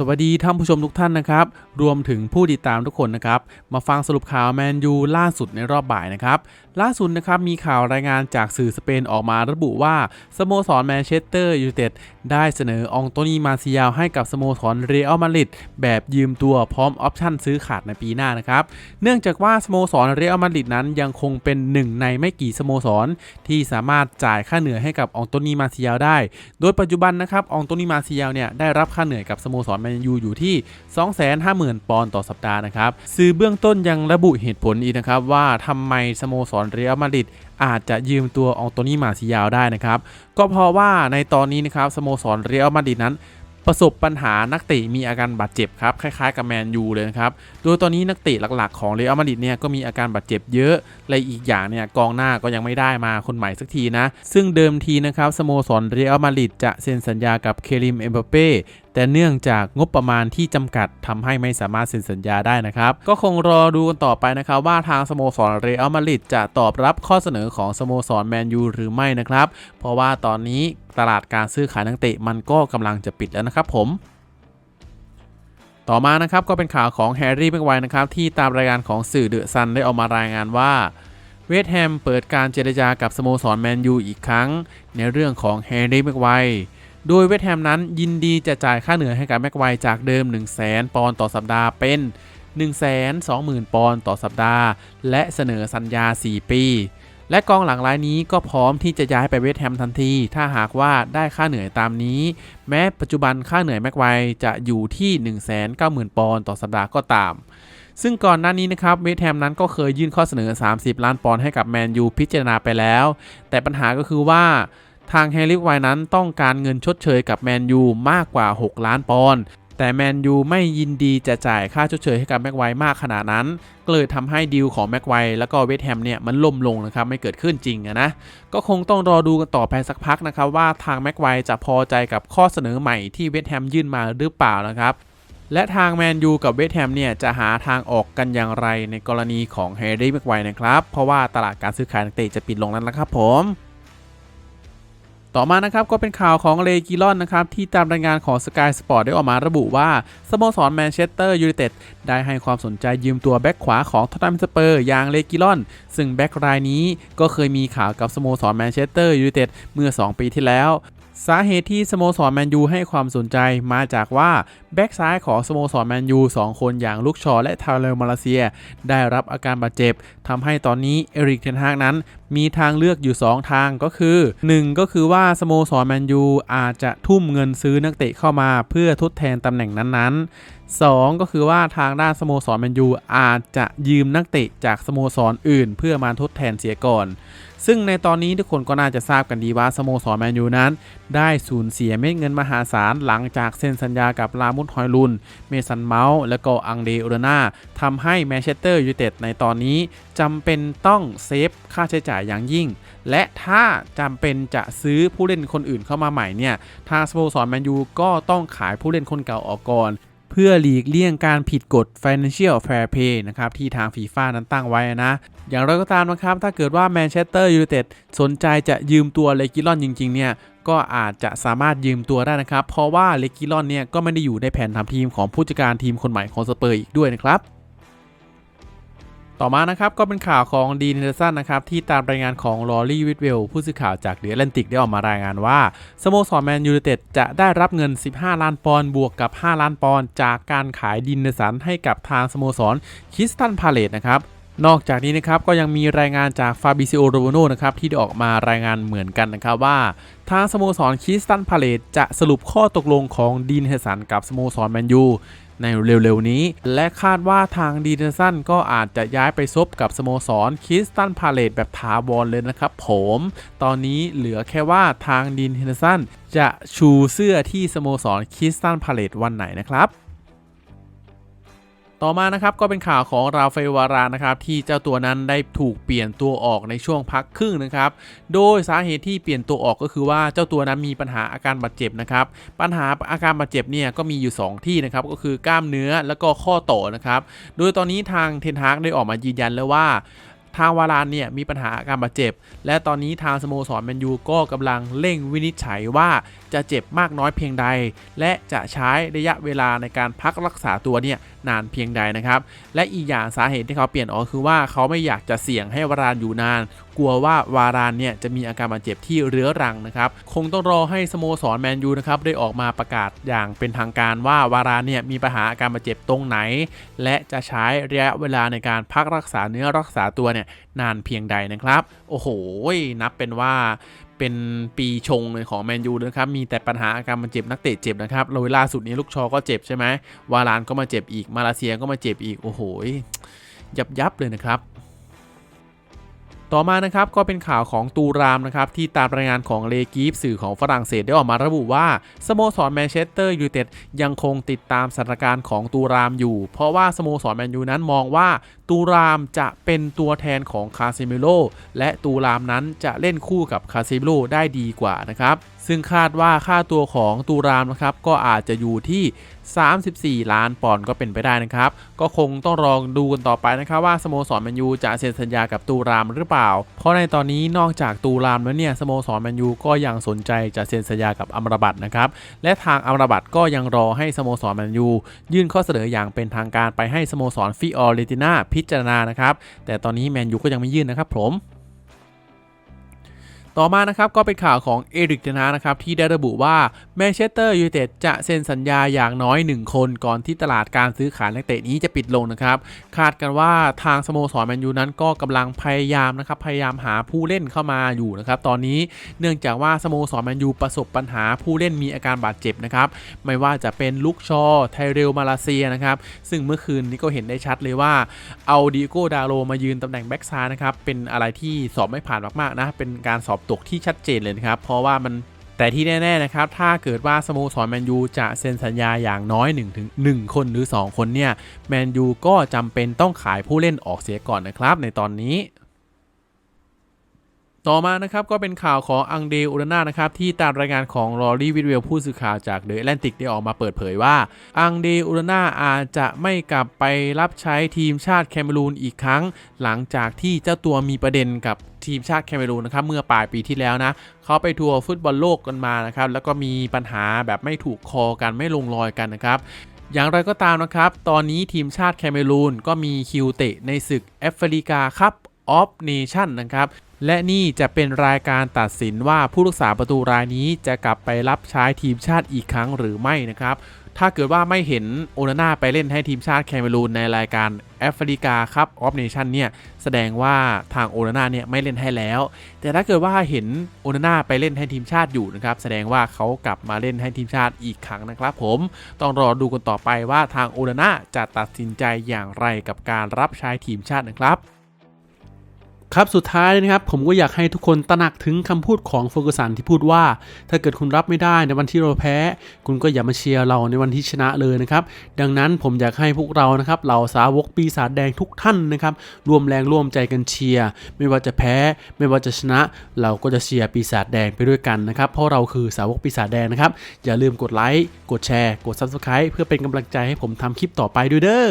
สวัสดีท่านผู้ชมทุกท่านนะครับ รวมถึงผู้ติดตามทุกคนนะครับ มาฟังสรุปข่าวแมนยูล่าสุดในรอบบ่ายนะครับ ล่าสุดนะครับมีข่าวรายงานจากสื่อสเปนออกมาระบุว่า สโมสรแมนเชสเตอร์ยูไนเต็ดได้เสนอองโตนีมาซิยาให้กับสโมสรเรอัลมาดริดแบบยืมตัวพร้อมออปชั่นซื้อขาดในปีหน้านะครับ เนื่องจากว่าสโมสรเรอัลมาดริดนั้นยังคงเป็นหนึ่งในไม่กี่สโมสร ที่สามารถจ่ายค่าเหนื่อยให้กับองโตนีมาซิยาได้ โดยปัจจุบันนะครับองโตนีมาซิยาเนี่ยได้รับค่าเหนื่อยกับสโมสรแมนยูอยู่ที่ 250,000 ปอนด์ต่อสัปดาห์นะครับสื่อเบื้องต้นยังระบุเหตุผลอีกนะครับว่าทำไมสโมสรเรอัลมาดริดอาจจะยืมตัวอองโตนี่มาซิยาวได้นะครับ ก็เพราะว่าในตอนนี้นะครับสโมสรเรอัลมาดริดนั้น ประสบปัญหานักเตะมีอาการบาดเจ็บครับ คล้ายๆกับแมนยูเลยครับ โดยตอนนี้นักเตะหลักๆของเรอัลมาดริดเนี่ยก็มีอาการบาดเจ็บเยอะ และอีกอย่างเนี่ยกองหน้าก็ยังไม่ได้มาคนใหม่สักทีนะ ซึ่งเดิมทีนะครับสโมสรเรอัลมาดริดจะเซ็นสัญญากับเคลิมเอ็มบัปเป้แต่เนื่องจากงบประมาณที่จำกัดทำให้ไม่สามารถเซ็นสัญญาได้นะครับ ก็คงรอดูกันต่อไปนะครับว่าทางสโมสรเรอัลมาดริดจะตอบรับข้อเสนอของสโมสรแมนยูหรือไม่นะครับ เพราะว่าตอนนี้ ตลาดการซื้อขายนักเตะมันก็กำลังจะปิดแล้วนะครับผมต่อมานะครับก็เป็นข่าวของแฮร์รี่แม็กไวร์นะครับที่ตามรายงานของสื่อเดอะซันได้ออกมารายงานว่าเวสต์แฮมเปิดการเจรจากับสโมสรแมนยูอีกครั้ง ในเรื่องของแฮร์รี่แม็กไวร์โดยเวสต์แฮมนั้นยินดีจะจ่ายค่าเหนื่อยให้กับแม็กไวร์จากเดิม 1 0 0 0 0แปอนด์ต่อสัปดาห์เป็น 1 2 0 0 0 0 ปอนด์ต่อสัปดาห์ และเสนอสัญญา 4 ปี และกองหลังรายนี้ก็พร้อมที่จะย้ายไปเวสต์แฮมทันที ถ้าหากว่าได้ค่าเหนื่อยตามนี้ แม้ปัจจุบันค่าเหนื่อยแม็กไวจะอยู่ที่ 190,000 ปอนด์ต่อสัปดาห์ก็ตาม ซึ่งก่อนหน้านี้นะครับเวสต์แฮมนั้นก็เคยยื่นข้อเสนอ 30 ล้านปอนด์ให้กับแมนยูพิจารณาไปแล้ว แต่ปัญหาก็คือว่าทางแฮร์รี่ไวร์นั้นต้องการเงินชดเชยกับแมนยูมากกว่า 6 ล้านปอนด์ แต่แมนยูไม่ยินดีจะจ่ายค่าชดเชยให้กับแม็กไวร์มากขนาดนั้น ก็เลยทำให้ดีลของแม็กไวร์แล้วก็เวสแฮมเนี่ยมันล่มลงนะครับไม่เกิดขึ้นจริงอะนะ ก็คงต้องรอดูกันต่อไปสักพักนะครับว่าทางแม็กไวร์จะพอใจกับข้อเสนอใหม่ที่เวสแฮมยื่นมาหรือเปล่านะครับและทางแมนยูกับเวสแฮมเนี่ยจะหาทางออกกันอย่างไรในกรณีของแฮร์รี่แม็กไวร์นะครับ เพราะว่าตลาดการซื้อขายนักเตะจะปิดลงแล้วนะครับผม ต่อมานะครับก็เป็นข่าวของเลกิลอนนะครับที่ตามรายงานของ Sky Sport ได้ออกมาระบุว่าสโมสรแมนเชสเตอร์ยูไนเต็ดได้ให้ความสนใจยืมตัวแบ็กขวาของทอตแนมสเปอร์อย่างเลกิลอน ซึ่งแบ็กรายนี้ก็เคยมีข่าวกับสโมสรแมนเชสเตอร์ยูไนเต็ดเมื่อ 2 ปีที่แล้วสาเหตุที่สโมสรแมนยูให้ความสนใจมาจากว่าแบ็กซ้ายของสโมสรแมนยู2 คนอย่างลูกชอและทาเลอร์มาเลเซีย ได้รับอาการบาดเจ็บทำให้ตอนนี้เอริกเทนฮากนั้นมีทางเลือกอยู่ 2 ทางก็คือ 1 ก็คือว่าสโมสรแมนยูอาจจะทุ่มเงินซื้อนักเตะเข้ามาเพื่อทดแทนตำแหน่งนั้นๆ 2 ก็คือว่าทางด้านสโมสรแมนยูอาจจะยืมนักเตะจากสโมสรออื่น เพื่อมาทดแทนเสียก่อน ซึ่งในตอนนี้ทุกคนก็น่าจะทราบกันดีว่าสโมสรแมนยูนั้น ได้สูญเสียเม็ดเงินมหาศาลหลังจากเซ็นสัญญากับลามุดฮอยลุน เมสันเมาส์และก็อังเดอรนาทำให้แมนเชสเตอร์ยูไนเต็ดในตอนนี้จำเป็นต้องเซฟค่าใช้จ่ายอย่างยิ่ง และถ้าจำเป็นจะซื้อผู้เล่นคนอื่นเข้ามาใหม่เนี่ยทางสโมสรแมนยูก็ต้องขายผู้เล่นคนเก่าออกก่อนเพื่อหลีกเลี่ยงการผิดกฎ Financial Fair Play นะครับที่ทางฟีฟ่านั้นตั้งไว้นะ อย่างไรก็ตามนะครับ ถ้าเกิดว่าแมนเชสเตอร์ยูไนเต็ดสนใจจะยืมตัวเลกิลอนจริง ๆ เนี่ย ก็อาจจะสามารถยืมตัวได้นะครับ เพราะว่าเลกิลอนเนี่ยก็ไม่ได้อยู่ในแผนทำทีมของผู้จัดการทีมคนใหม่ของสเปอร์อีกด้วยนะครับ ต่อมานะครับก็เป็นข่าวของดีนเนสันนะครับที่ตามรายงานของลอรี่วิทเวลผู้สื่อข่าวจากเดอะแลนติกได้ออกมารายงานว่าสโมสรแมนยูไนเต็ดจะได้รับเงิน 15 ล้านปอนด์บวกกับ 5 ล้านปอนด์จากการขายดินเนสันให้กับทางสโมสรคิสตันพาเลตนะครับนอกจากนี้นะครับก็ยังมีรายงานจากฟาบิซิโอโรโบโนนะครับที่ได้ออกมารายงานเหมือนกันนะครับว่า ทางสโมสรคิสตันพาเลตจะสรุปข้อตกลงของดีนเฮสันกับสโมสรแมนยู ในเร็วๆนี้ และคาดว่าทางดีเนสันก็อาจจะย้ายไปซบกับสโมสรคิสตันพาเลตแบบถาวรเลยนะครับผม ตอนนี้เหลือแค่ว่าทางดีนเนสันจะชูเสื้อที่สโมสรคิสตันพาเลตวันไหนนะครับ ต่อมานะครับก็เป็นข่าวของราฟาเอลวารานะครับที่เจ้าตัวนั้นได้ถูกเปลี่ยนตัวออกในช่วงพักครึ่งนะครับโดยสาเหตุที่เปลี่ยนตัวออกก็คือว่าเจ้าตัวนั้นมีปัญหาอาการบาดเจ็บนะครับปัญหาอาการบาดเจ็บเนี่ยก็มีอยู่ 2 ที่นะครับก็คือกล้ามเนื้อแล้วก็ข้อต่อนะครับโดยตอนนี้ทางเทนฮากได้ออกมายืนยันแล้วว่าทางวารานเนี่ยมีปัญหาอาการบาดเจ็บ และตอนนี้ทางสโมสรแมนยูก็กำลังเร่งวินิจฉัยว่าจะเจ็บมากน้อยเพียงใด และจะใช้ระยะเวลาในการพักรักษาตัวเนี่ยนานเพียงใดนะครับ และอีกอย่างสาเหตุที่เขาเปลี่ยนออกคือว่าเขาไม่อยากจะเสี่ยงให้วารานอยู่นาน กลัวว่าวารานเนี่ยจะมีอาการบาดเจ็บที่เรื้อรังนะครับคงต้องรอให้สโมสรแมนยูนะครับได้ออกมาประกาศอย่างเป็นทางการว่าวารานเนี่ยมีปัญหาอาการบาดเจ็บตรงไหน และจะใช้ระยะเวลาในการพักรักษาเนื้อรักษาตัวเนี่ยนานเพียงใดนะครับ โอ้โหนับเป็นว่า เป็นปีชงเลยของแมนยูนะครับ มีแต่ปัญหาอาการบาดเจ็บนักเตะเจ็บนะครับโดยล่าสุดนี้ลูกชอก็เจ็บใช่ไหมวารานก็มาเจ็บอีก มาเลเซียก็มาเจ็บอีก โอ้โห ยับยับเลยนะครับต่อมานะครับก็เป็นข่าวของตูรามนะครับที่ตามรายงานของเลกีฟสื่อของฝรั่งเศสได้ออกมาระบุว่าสโมสรแมนเชสเตอร์ยูไนเต็ดยังคงติดตามสถานการณ์ของตูรามอยู่ เพราะว่าสโมสรแมนยูนั้นมองว่า ตูรามจะเป็นตัวแทนของคาซิเมโลและตูรามนั้นจะเล่นคู่กับคาซิเมโลได้ดีกว่านะครับ ซึ่งคาดว่าค่าตัวของตูรามนะครับก็อาจจะอยู่ที่ 34 ล้านปอนด์ก็เป็นไปได้นะครับ ก็คงต้องรองดูกันต่อไปนะครับว่าสโมสรแมนยูจะเซ็นสัญญากับตูรามหรือเปล่า เพราะในตอนนี้นอกจากตูรามแล้วเนี่ยสโมสรแมนยูก็ยังสนใจจะเซ็นสัญญากับอัมรบัตนะครับและทางอัมรบัตก็ยังรอให้สโมสรแมนยูยื่นข้อเสนออย่างเป็นทางการไปให้สโมสรฟิออเรติน่าพิิจารณานะครับ แต่ตอนนี้แมนยูก็ยังไม่ยื่นนะครับผม ต่อมานะครับก็เป็นข่าวของเอริกเทนานะครับที่ได้ระบุว่าแมนเชสเตอร์ยูไนเต็ดจะเซ็นสัญญาอย่างน้อย 1 คนก่อนที่ตลาดการซื้อขายนักเตะนี้จะปิดลงนะครับคาดกันว่าทางสโมสรแมนยูนั้นก็กำลังพยายามนะครับพยายามหาผู้เล่นเข้ามาอยู่นะครับตอนนี้เนื่องจากว่าสโมสรแมนยูประสบปัญหาผู้เล่นมีอาการบาดเจ็บนะครับไม่ว่าจะเป็นลุกชอไทเรลมาลาเซียนะครับซึ่งเมื่อคืนนี้ก็เห็นได้ชัดเลยว่าเอาดิโก้ดาโลมายืนตำแหน่งแบ็กซ้ายนะครับเป็นอะไรที่สอบไม่ผ่านมากๆนะเป็นการสอบตกที่ชัดเจนเลยนะครับ เพราะว่ามันแต่ที่แน่ ๆ นะครับ ถ้าเกิดว่าสโมสรแมนยูจะเซ็นสัญญาอย่างน้อย1ถึง1คนหรือ 2 คนเนี่ยแมนยูก็จำเป็นต้องขายผู้เล่นออกเสียก่อนนะครับในตอนนี้ ต่อมานะครับก็เป็นข่าวของอังเดอุรนานะครับที่ตามรายงานของลอรี่วิดเวลผู้สื่อข่าวจากเดอะแอตแลนติกได้ออกมาเปิดเผยว่า อังเดอุรนาอาจจะไม่กลับไปรับใช้ทีมชาติแคเมรูนอีกครั้ง หลังจากที่เจ้าตัวมีประเด็นกับทีมชาติแคเมรูนนะครับเมื่อปลายปีที่แล้วนะเขาไปทัวร์ฟุตบอลโลกกันมานะครับแล้วก็มีปัญหาแบบไม่ถูกคอกันไม่ลงรอยกันนะครับอย่างไรก็ตามนะครับ ตอนนี้ทีมชาติแคเมรูนก็มีคิวเตะในศึกแอฟริกาคัพออฟเนชั่นนะครับ และนี่จะเป็นรายการตัดสินว่าผู้รักษาประตูรายนี้จะกลับไปรับใช้ทีมชาติอีกครั้งหรือไม่นะครับ ถ้าเกิดว่าไม่เห็นโอนาน่าไปเล่นให้ทีมชาติแคเมรูนในรายการแอฟริกาคัพออฟเนชั่นเนี่ยแสดงว่าทางโอนาน่าเนี่ยไม่เล่นให้แล้ว แต่ถ้าเกิดว่าเห็นโอนาน่าไปเล่นให้ทีมชาติอยู่นะครับแสดงว่าเขากลับมาเล่นให้ทีมชาติอีกครั้งนะครับ ผมต้องรอดูกันต่อไปว่าทางโอนาน่าจะตัดสินใจอย่างไรกับการรับใช้ทีมชาตินะครับ ครับสุดท้ายนะครับผมก็อยากให้ทุกคนตระหนักถึงคำพูดของโฟกุสันที่พูดว่า ถ้าเกิดคุณรับไม่ได้ในวันที่เราแพ้ คุณก็อย่ามาเชียร์เราในวันที่ชนะเลยนะครับดังนั้นผมอยากให้พวกเรานะครับเหล่าสาวกปีศาจแดงทุกท่านนะครับร่วมแรงร่วมใจกันเชียร์ไม่ว่าจะแพ้ ไม่ว่าจะชนะ เราก็จะเชียร์ปีศาจแดงไปด้วยกันนะครับเพราะเราคือสาวกปีศาจแดงนะครับอย่าลืมกดไลค์กดแชร์ กด Subscribe เพื่อเป็นกำลังใจให้ผมทำคลิปต่อไปด้วยเด้อ